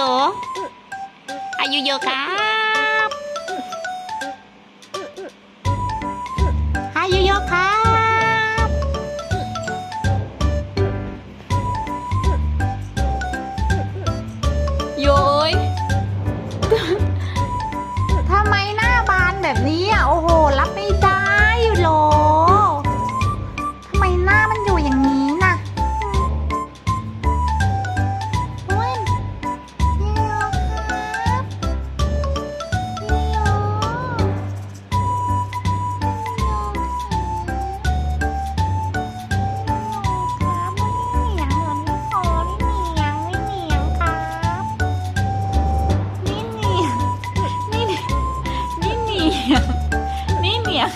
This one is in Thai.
ยอายุโยครับอายุโยครับ ยง นี่เหนียง